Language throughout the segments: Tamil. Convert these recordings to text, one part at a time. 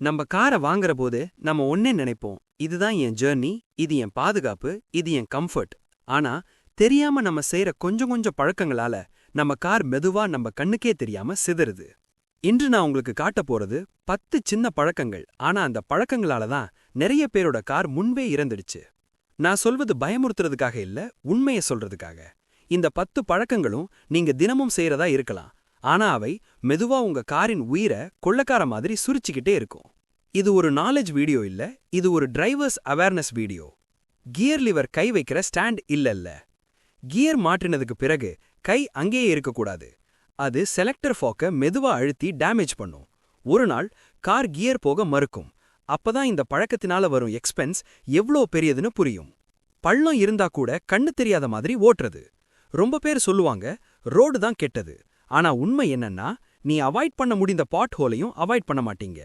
நம்ம காரை வாங்குற போது நம்ம ஒன்னே நினைப்போம் இதுதான் என் ஜேர்னி இது என் பாதுகாப்பு இது என் கம்ஃபர்ட் ஆனா தெரியாம நம்ம செய்யற கொஞ்சம் கொஞ்சம் பழக்கங்களால நம்ம கார் மெதுவா நம்ம கண்ணுக்கே தெரியாம சிதறுது. இன்று நான் உங்களுக்கு காட்ட போறது பத்து சின்ன பழக்கங்கள். ஆனா அந்த பழக்கங்களால தான் நிறைய பேரோட கார் முன்பே இறந்துடுச்சு. நான் சொல்வது பயமுறுத்துறதுக்காக இல்ல உண்மைய சொல்றதுக்காக. இந்த பத்து பழக்கங்களும் நீங்க தினமும் செய்யறதா இருக்கலாம். ஆனா அவை மெதுவா உங்க காரின் உயிரை கொள்ளக்கார மாதிரி சுரிச்சுக்கிட்டே இருக்கும். இது ஒரு நாலேஜ் வீடியோ இல்ல இது ஒரு drivers awareness video gear lever கை வைக்கிற ஸ்டாண்ட் இல்லல்ல. கியர் மாற்றினதுக்கு பிறகு கை அங்கேயே இருக்கக்கூடாது. அது செலக்டர் ஃபாக்க மெதுவா அழுத்தி டேமேஜ் பண்ணும். ஒரு நாள் கார் கியர் போக மறுக்கும். அப்பதான் இந்த பழக்கத்தினால வரும் எக்ஸ்பென்ஸ் எவ்ளோ பெரியதுன்னு புரியும். பள்ளம் இருந்தா கூட கண்ணு தெரியாத மாதிரி ஓட்டுறது. ரொம்ப பேர் சொல்லுவாங்க ரோடு தான் கெட்டது. ஆனா உண்மை என்னன்னா நீ அவாய்ட் பண்ண முடிந்த பாட் ஹோலையும் அவாய்ட் பண்ண மாட்டீங்க.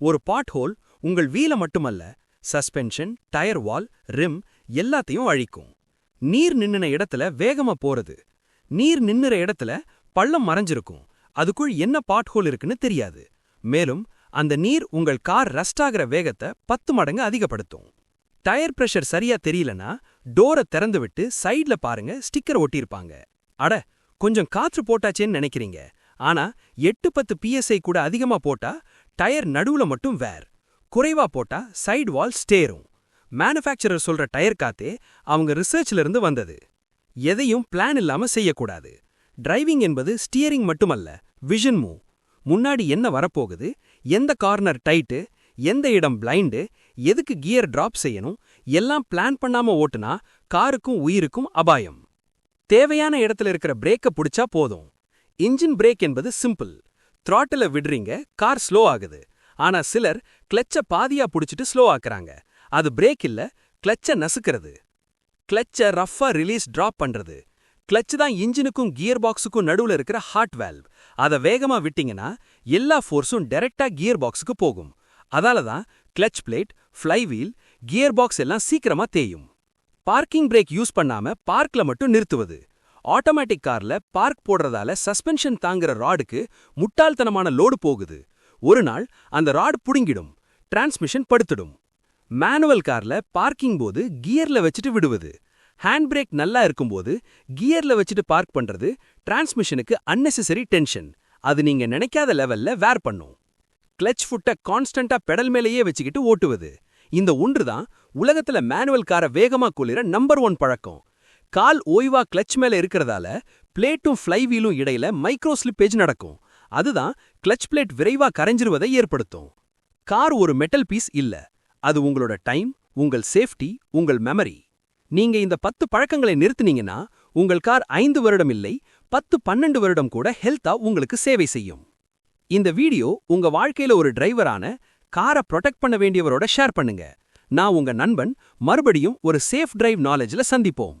ஒரு பாட் ஹோல் உங்கள் வீல மட்டுமல்ல சஸ்பென்ஷன் டயர் வால் ரிம் எல்லாத்தையும் அழிக்கும். நீர் நின்னுன இடத்துல வேகமா போறது. நீர் நின்னுற இடத்துல பள்ளம் மறைஞ்சிருக்கும். அதுக்குள் என்ன பாட் ஹோல் இருக்குன்னு தெரியாது. மேலும் அந்த நீர் உங்கள் கார் ரஸ்ட் ஆகிற வேகத்தை பத்து மடங்கு அதிகப்படுத்தும். டயர் பிரஷர் சரியா தெரியலனா டோரை திறந்து விட்டு சைட்ல பாருங்க ஸ்டிக்கர் ஒட்டியிருப்பாங்க. அட கொஞ்சம் காற்று போட்டாச்சேன்னு நினைக்கிறீங்க. ஆனா எட்டு பத்து பிஎஸ்ஐ கூட அதிகமா போட்டா டயர் நடுவுல மட்டும் வேர். குறைவா போட்டா சைடு வால் ஸ்டேரும். மேனுஃபேக்சரர் சொல்ற டயர் காத்தே அவங்க ரிசர்ச்ல இருந்து வந்தது. எதையும் பிளான் இல்லாம செய்யக்கூடாது. டிரைவிங் என்பது ஸ்டியரிங் மட்டுமல்ல விஷன் மூவ் முன்னாடி என்ன வரப்போகுது எந்த கார்னர் டைட்டு எந்த இடம் பிளைண்டு எதுக்கு கியர் டிராப் செய்யணும் எல்லாம் பிளான் பண்ணாம ஓட்டுனா காருக்கும் உயிருக்கும் அபாயம். தேவையான இடத்துல இருக்கிற பிரேக்க புடிச்சா போதும். இன்ஜின் பிரேக் என்பது சிம்பிள் த்ராட்டில விடுறீங்க கார் ஸ்லோ ஆகுது. ஆனா சிலர் கிளச்ச பாதியா புடிச்சிட்டு ஸ்லோ ஆக்குறாங்க. அது பிரேக் இல்ல கிளச்ச நசுக்கிறது. கிளச்ச ரஃப்பா ரிலீஸ் டிராப் பண்றது. கிளச் தான் இன்ஜினுக்கும் கியர் பாக்ஸுக்கும் நடுவுல இருக்கிற ஹார்ட் வேல்வ் அதை வேகமா விட்டீங்கன்னா எல்லா ஃபோர்ஸும் டைரக்டா கியர் பாக்ஸுக்கு போகும். அதால தான் clutch plate flywheel gear box எல்லாம் சீக்கிரமா தேயும். பார்க்கிங் பிரேக் யூஸ் பண்ணாம பார்க்ல மட்டும் நிறுத்துவது. ஆட்டோமேட்டிக் கார்ல பார்க் போடுறதால சஸ்பென்ஷன் தாங்குற ராடுக்கு முட்டாள்தனமான லோடு போகுது. ஒரு நாள் அந்த ராடு புடுங்கிடும் டிரான்ஸ்மிஷன் படுத்துடும். மேனுவல் கார்ல பார்க்கிங் போது கியர்ல வச்சுட்டு விடுவது. ஹேண்ட் பிரேக் நல்லா இருக்கும்போது கியர்ல வச்சுட்டு பார்க் பண்றது டிரான்ஸ்மிஷனுக்கு அன்னெசரி டென்ஷன். அது நீங்க நினைக்காத லெவல்ல வேர் பண்ணும். கிளச் ஃபுட்டை கான்ஸ்டன்டா பெடல் மேலேயே வச்சுக்கிட்டு ஓட்டுவது. இந்த ஒன்று தான் உலகத்துல மேனுவல் காரை வேகமா குளிர நம்பர் ஒன் பழக்கம். கால் ஓய்வா கிளச் மேல இருக்கிறதால பிளேட்டும் ஃப்ளைவீலும் இடையில மைக்ரோ ஸ்லிப்பேஜ் நடக்கும். அதுதான் கிளச் பிளேட் விரைவா கரைஞ்சிருவதை ஏற்படுத்தும். கார் ஒரு மெட்டல் பீஸ் இல்ல. அது உங்களோட டைம் உங்கள் சேஃப்டி உங்கள் மெமரி நீங்க இந்த பத்து பழக்கங்களை நிறுத்துனீங்கன்னா உங்கள் கார் ஐந்து வருடம் இல்லை பத்து பன்னெண்டு வருடம் கூட ஹெல்த்தா உங்களுக்கு சேவை செய்யும். இந்த வீடியோ உங்க வாழ்க்கையில ஒரு டிரைவரான காரை ப்ரொடெக்ட் பண்ண வேண்டியவரோட ஷேர் பண்ணுங்க. நான் உங்க நண்பன் மறுபடியும் ஒரு சேஃப் டிரைவ் நாலேஜ்ல சந்திப்போம்.